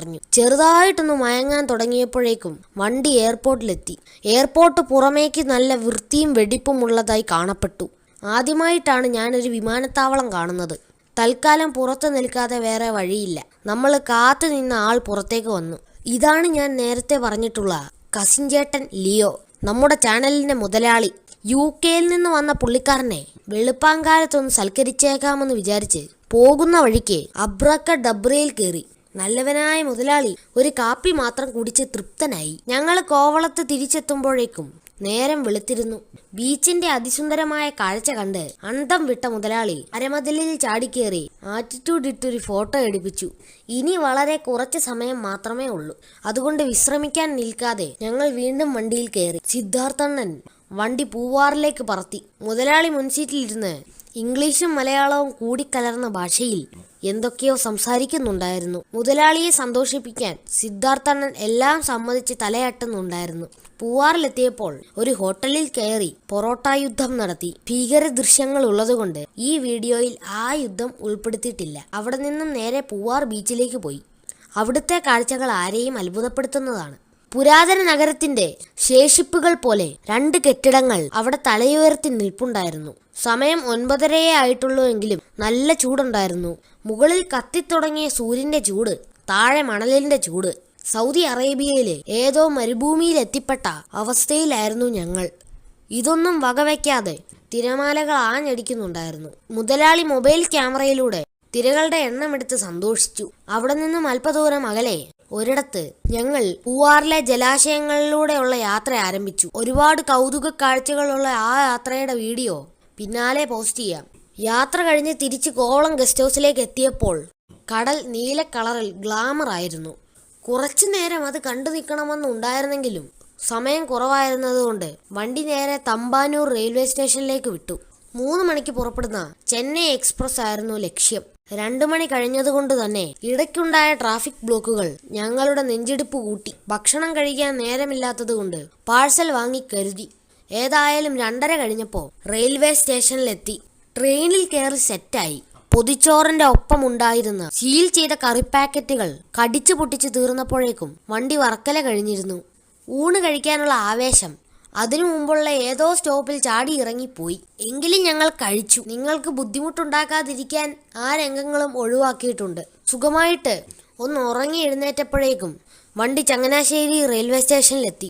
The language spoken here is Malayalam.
പറഞ്ഞു. ചെറുതായിട്ടൊന്ന് മയങ്ങാൻ തുടങ്ങിയപ്പോഴേക്കും വണ്ടി എയർപോർട്ടിലെത്തി. എയർപോർട്ട് പുറമേക്ക് നല്ല വൃത്തിയും വെടിപ്പും ഉള്ളതായി കാണപ്പെട്ടു. ആദ്യമായിട്ടാണ് ഞാനൊരു വിമാനത്താവളം കാണുന്നത്. തൽക്കാലം പുറത്ത് നിൽക്കാതെ വേറെ വഴിയില്ല. നമ്മൾ കാത്തു നിന്ന ആൾ പുറത്തേക്ക് വന്നു. ഇതാണ് ഞാൻ നേരത്തെ പറഞ്ഞിട്ടുള്ള കസിൻ ചേട്ടൻ ലിയോ. നമ്മുടെ ചാനലിന്റെ മുതലാളി. യു കെയിൽ നിന്ന് വന്ന പുള്ളിക്കാരനെ വെളുപ്പാങ്കാലത്തൊന്ന് സൽക്കരിച്ചേക്കാമെന്ന് വിചാരിച്ച് പോകുന്ന വഴിക്ക് അബ്രക്ക ഡബ്രയിൽ കയറി. നല്ലവനായ മുതലാളി ഒരു കാപ്പി മാത്രം കുടിച്ച് തൃപ്തനായി. ഞങ്ങൾ കോവളത്ത് തിരിച്ചെത്തുമ്പോഴേക്കും നേരം വെളുത്തിരുന്നു. ബീച്ചിന്റെ അതിസുന്ദരമായ കാഴ്ച കണ്ട് അന്തം വിട്ട മുതലാളി അരമതിലിൽ ചാടിക്കേറി ആറ്റിറ്റ്യൂഡ് ഇട്ടൊരു ഫോട്ടോ എടുപ്പിച്ചു. ഇനി വളരെ കുറച്ച് സമയം മാത്രമേ ഉള്ളൂ. അതുകൊണ്ട് വിശ്രമിക്കാൻ നിൽക്കാതെ ഞങ്ങൾ വീണ്ടും വണ്ടിയിൽ കയറി സിദ്ധാർത്ഥണ്ണൻ വണ്ടി പൂവാറിലേക്ക് പറത്തി. മുതലാളി മുൻസീറ്റിലിരുന്ന് ഇംഗ്ലീഷും മലയാളവും കൂടിക്കലർന്ന ഭാഷയിൽ എന്തൊക്കെയോ സംസാരിക്കുന്നുണ്ടായിരുന്നു. മുതലാളിയെ സന്തോഷിപ്പിക്കാൻ സിദ്ധാർത്ഥണ്ണൻ എല്ലാം സമ്മതിച്ച് തലയാട്ടുന്നുണ്ടായിരുന്നു. പൂവാറിലെത്തിയപ്പോൾ ഒരു ഹോട്ടലിൽ കയറി പൊറോട്ട യുദ്ധം നടത്തി. ഭീകര ദൃശ്യങ്ങൾ ഉള്ളതുകൊണ്ട് ഈ വീഡിയോയിൽ ആ യുദ്ധം ഉൾപ്പെടുത്തിയിട്ടില്ല. അവിടെ നിന്നും നേരെ പൂവാർ ബീച്ചിലേക്ക് പോയി. അവിടുത്തെ കാഴ്ചകൾ ആരെയും അത്ഭുതപ്പെടുത്തുന്നതാണ്. പുരാതന നഗരത്തിന്റെ ശേഷിപ്പുകൾ പോലെ രണ്ട് കെട്ടിടങ്ങൾ അവിടെ തലയുയർത്തി നിൽപ്പുണ്ടായിരുന്നു. സമയം ഒൻപതരയേ ആയിട്ടുള്ളൂ എങ്കിലും നല്ല ചൂടുണ്ടായിരുന്നു. മുകളിൽ കത്തിത്തുടങ്ങിയ സൂര്യന്റെ ചൂട് താഴെ മണലിന്റെ ചൂട് സൗദി അറേബ്യയിലെ ഏതോ മരുഭൂമിയിൽ എത്തിപ്പെട്ട അവസ്ഥയിലായിരുന്നു ഞങ്ങൾ. ഇതൊന്നും വകവയ്ക്കാതെ തിരമാലകൾ ആഞ്ഞടിക്കുന്നുണ്ടായിരുന്നു. മുതലാളി മൊബൈൽ ക്യാമറയിലൂടെ തിരകളുടെ എണ്ണമെടുത്ത് സന്തോഷിച്ചു. അവിടെ നിന്നും അല്പദൂരം അകലെ ഒരിടത്ത് ഞങ്ങൾ പൂവാറിലെ ജലാശയങ്ങളിലൂടെയുള്ള യാത്ര ആരംഭിച്ചു. ഒരുപാട് കൗതുക കാഴ്ചകളുള്ള ആ യാത്രയുടെ വീഡിയോ പിന്നാലെ പോസ്റ്റ് ചെയ്യാം. യാത്ര കഴിഞ്ഞ് തിരിച്ച് കോവളം ഗസ്റ്റ് ഹൗസിലേക്ക് എത്തിയപ്പോൾ കടൽ നീല കളറിൽ ഗ്ലാമർ ആയിരുന്നു. കുറച്ചു നേരം അത് കണ്ടു നിൽക്കണമെന്നുണ്ടായിരുന്നെങ്കിലും സമയം കുറവായിരുന്നതുകൊണ്ട് വണ്ടി നേരെ തമ്പാനൂർ റെയിൽവേ സ്റ്റേഷനിലേക്ക് വിട്ടു. മൂന്ന് മണിക്ക് പുറപ്പെടുന്ന ചെന്നൈ എക്സ്പ്രസ് ആയിരുന്നു ലക്ഷ്യം. രണ്ടു മണി കഴിഞ്ഞതുകൊണ്ട് തന്നെ ഇടയ്ക്കുണ്ടായ ട്രാഫിക് ബ്ലോക്കുകൾ ഞങ്ങളുടെ നെഞ്ചിടിപ്പ് കൂട്ടി. ഭക്ഷണം കഴിക്കാൻ നേരമില്ലാത്തതുകൊണ്ട് പാഴ്സൽ വാങ്ങി കരുതി. ഏതായാലും രണ്ടര കഴിഞ്ഞപ്പോൾ റെയിൽവേ സ്റ്റേഷനിലെത്തി. ട്രെയിനിൽ കയറി സെറ്റായി. പൊതിച്ചോറിന്റെ ഒപ്പമുണ്ടായിരുന്ന സീൽ ചെയ്ത കറി പാക്കറ്റുകൾ കടിച്ചു പൊട്ടിച്ചു തീർന്നപ്പോഴേക്കും വണ്ടി വർക്കല കഴിഞ്ഞിരുന്നു. ഊണ് കഴിക്കാനുള്ള ആവേശം അതിനു മുമ്പുള്ള ഏതോ സ്റ്റോപ്പിൽ ചാടി ഇറങ്ങിപ്പോയി. എങ്കിലും ഞങ്ങൾ കഴിച്ചു. നിങ്ങൾക്ക് ബുദ്ധിമുട്ടുണ്ടാക്കാതിരിക്കാൻ ആ രംഗങ്ങളും ഒഴിവാക്കിയിട്ടുണ്ട്. സുഖമായിട്ട് ഒന്ന് ഉറങ്ങി എഴുന്നേറ്റപ്പോഴേക്കും വണ്ടി ചങ്ങനാശ്ശേരി റെയിൽവേ സ്റ്റേഷനിലെത്തി.